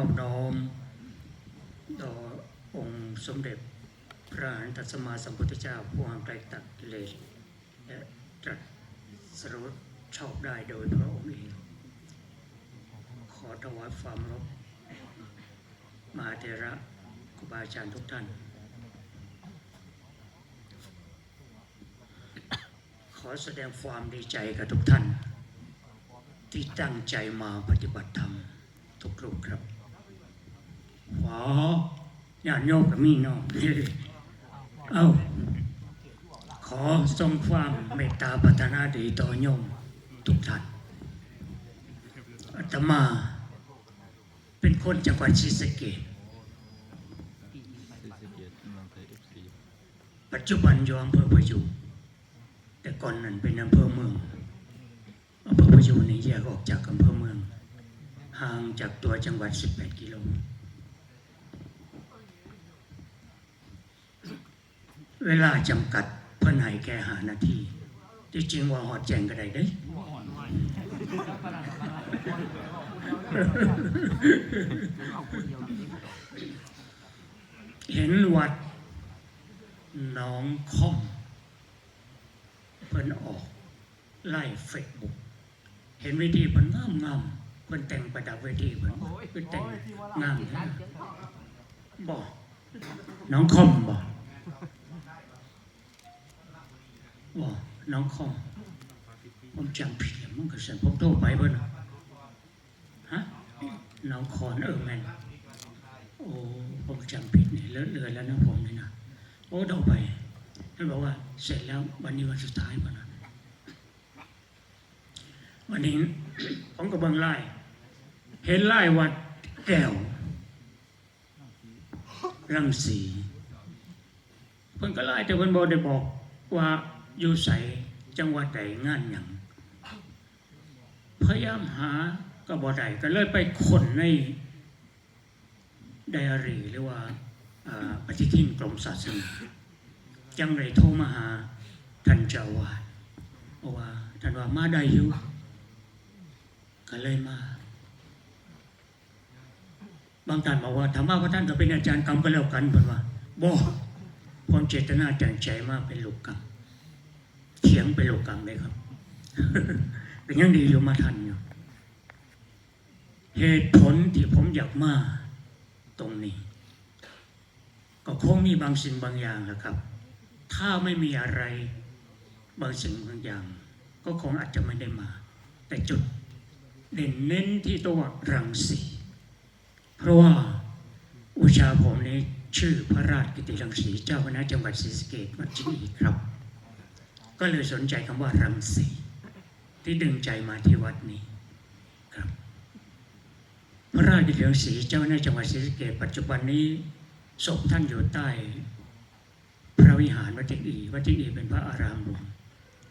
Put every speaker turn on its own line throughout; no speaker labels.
อบน้อม ต่อองค์สมเด็จพระอรหันตสัมมาสัมพุทธเจ้าผู้ห่างไกลตัดกิเลสและตรัสรู้ชอบได้โดยพระองค์เองขอถวายความรบมาเถระครูบาอาจารย์ทุกท่าน ขอแสดงความดีใจกับทุกท่าน ที่ตั้งใจมาปฏิบัติธรรมทุกรูปครับ ขอญาติโยมกับมีน้องเอาขอทรงความเมตตาปรารถนาดีต่อโยมทุกท่านอาตมา เป็นคนจังหวัดศรีสะเกษปัจจุบันอยู่อำเภอประยุแต่ก่อนนั้นเป็นอำเภอเมืองอำเภอประยุนี่แยกออกจากอำเภอเมือง ห่างจากตัวจังหวัด 18 กิโลเวลาจำกัดเพิ่นให้แค่หานาทีที่จริงว่าหอดแจงก็ได้เด้ยเห็นวัดหน้องคอมเพิ่นออกไล่เฟซบุ๊กเห็นเวทีเพิ่นงามงามๆเพิ่นแต่งประดับเวทีเพิ่นเพิ่นแต่งงามนะบอกน้องคอมบอก บอกน้องคอผมจำผิดแล้วมันก็เสียผมโทรไปเพิ่นน่ะฮะน้องคอนเออแมนโอ้ผมจำผิดเนี่ยเลือเลือแล้วนะผมเนี่ยนะโอ้เดาไปท่านบอกว่าเสร็จแล้ววันนี้วันสุดท้ายป่นวันนี้ผมก็เบิ่งไล่เห็นไล่วัดแก้วรังสี เพิ่นก็ไล่แต่เพิ่นบอได้บอกว่าอยู่ใสจังหวัดใดงานหยังพยายามหาก็บ่ได้ก็เลยไปค้นในไดอารี่หรือว่าปฏิทินกรมศาสนาจังเลยโทรมาหาท่านเจ้าอาวาดบอกว่าท่านว่ามาได้อยู่ก็เลยมา บางท่านบอกว่าถามว่าพระท่านก็เป็นอาจารย์กรรมก็แล้วกันเพิ่นว่าบอก ความเจตนาแจังใจมากเป็นลูกกรรมเถียงเป็นลูกกรรมเลยครับ เป็นยังดีอยู่มาทันอยู่เหตุผลที่ผมอยากมาตรงนี้ ก็คงมีบางสิ่งบางอย่างแหละครับ ถ้าไม่มีอะไรบางสิ่งบางอย่าง ก็คงอาจจะไม่ได้มา แต่จุดเด่นเน้นที่ตัวรังสี เพราะว่าอุชาผมนี้ ชื่อพระราชกิติรังสีเจ้าคณะจังหวัดศรีสะเกษวัดจีนีครับ ก็เลยสนใจคำว่ารังสีที่ดึงใจมาที่วัดนี้ครับ พระราชกิติรังสีเจ้าหน้าจังหวัดศรีสะเกษปัจจุบันนี้ศพท่านอยู่ใต้ พระวิหารวัดเจดีวัดเจดีเป็นพระอารามหลวง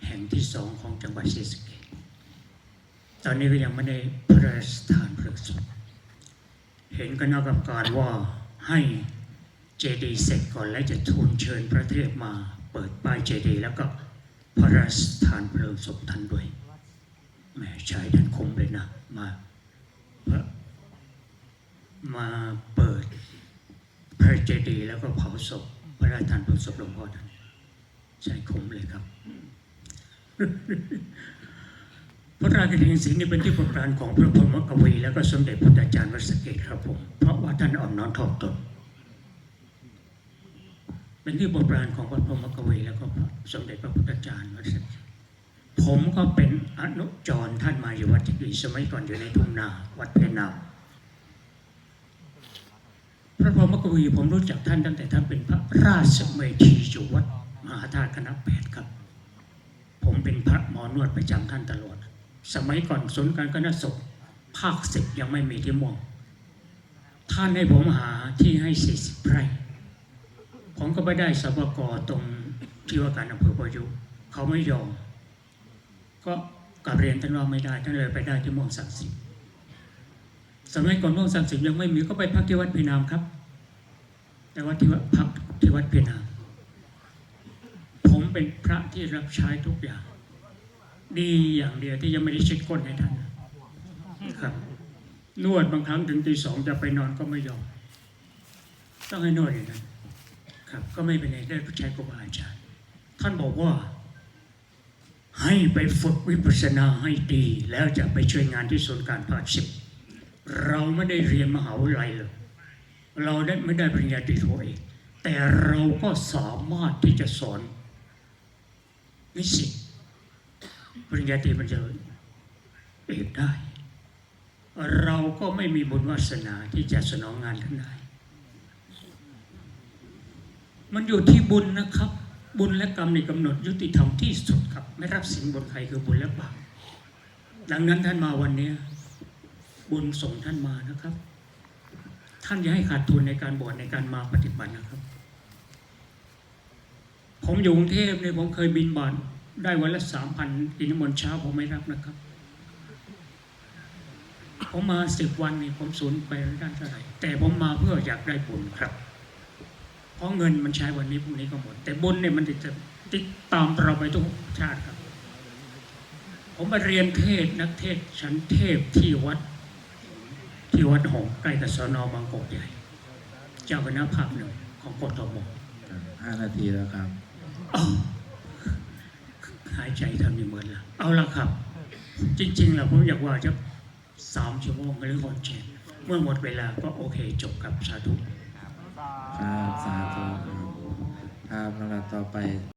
แห่งที่สองของจังหวัดศรีสะเกษตอนนี้ก็ยังไม่ได้พระราชทานเพลิงศพเห็นคณะกรรมการว่าให้ เจดีย์เสร็จก่อนแล้วจะทูลเชิญพระเทพมาเปิดป้ายเจดีย์แล้วก็พระราชทานเพลิงศพท่านด้วยแหม่ชายท่านคมเลยนะมาพระมาเปิดพระเจดีย์แล้วก็เผาศพพระราชทานเพลิงศพหลวงพ่อท่านใช่คมเลยครับ พระราชกิติสิงห์นี่เป็นที่ปรดปรานของพระพรหมกวี แล้วก็สมเด็จพระอาจารย์วัดสเกตครับผม เพราะว่าท่านอ่อนน้อมถ่อมตน เป็นที่โปรดปรานของพระพรหมกเวแล้วก็สมเด็จพระพุทธจารย์วัดผมก็เป็นอนุจรท่านมาอยู่วัดจดีย์สมัยก่อนอยู่ในทุ่งนาวัดเพนาพระพรหมกวีผมรู้จักท่านตั้งแต่ท่านเป็นพระราชเมธีอยู่วัดมหาธาตุคณะแปดครับ ผมเป็นพระหมอนวดประจำท่านตลอด สมัยก่อนศูนการคณะสงฆ์ภาคสิบยังไม่มีที่ม่วงท่านให้ผมหาที่ให้สี่สิบไร่ ผมก็ไปได้สบกตรงที่ว่าการอำเภอประยุกเขาไม่ยอม ก็กลับเรียนท่านว่าไม่ได้ท่านเลยไปได้ที่ม่วงศักดิ์สิทธิ์สมัยก่อนม่วงสามสิบยังไม่มีก็ไปพักที่วัดเพนามครับ แต่ว่าที่วัดพักที่วัดเพนามผมเป็นพระที่รับใช้ทุกอย่าง ดีอย่างเดียวที่ยังไม่ได้เช็ดก้นให้ท่านครับ นวดบางครั้งถึงตีสองจะไปนอนก็ไม่ยอมต้องให้นวดอย่างนั้น ครับ ก็ไม่เป็นไรได้ผู้ชายครูบาอาจารย์ ท่านบอกว่า ให้ไปฝึกวิปัสสนาให้ดี แล้วจะไปช่วยงานที่ศูนการผ่าสิบเราไม่ได้เรียนมหาวิทยาลัยเลยเราได้ไม่ได้ปริญญาตรีโทเอกแต่เราก็สามารถที่จะสอนนิสิตปริญญาตรีมันจะเอกได้ เราก็ไม่มีบุญวาสนาที่จะสนองงานท่านได้ มันอยู่ที่บุญนะครับ บุญและกรรมในกำหนดยุติธรรมที่สุดครับ ไม่รับสิ่งบนใครคือบุญและบาปดังนั้นท่านมาวันนี้ บุญส่งท่านมานะครับ ท่านอย่าให้ขาดทุนในการบวชในการมาปฏิบัตินะครับ ผมอยู่กรุงเทพเนี่ยผมเคยบินบาทได้วันละสามพันกินน้ำมนต์เช้าผมไม่รับนะครับผมมาสิบวันนี่ผมสูญไปไม่ได้เท่าไหร่แต่ผมมาเพื่ออยากได้บุญครับ เพราะเงินมันใช้วันนี้พรุ่งนี้ก็หมด แต่บุญเนี่ยมันจะติดตามเราไปทุกชาติครับ ผมมาเรียนเทศนักเทศชั้นเทพที่วัด ที่วัดหงส์ใกล้กับสนบางกอกใหญ่ เจ้าคณะภาคหนึ่งของกทม
ห้านาทีแล้วครับ
อ้าวหายใจทำอย่างเหมือนละเอาละครับ จริงๆแล้วผมอยากว่าจะสามชั่วโมงหรือคนเจ็ดเมื่อหมดเวลาก็โอเคจบครับสาธุ
ครับสาธุครับครับลำดับต่อไป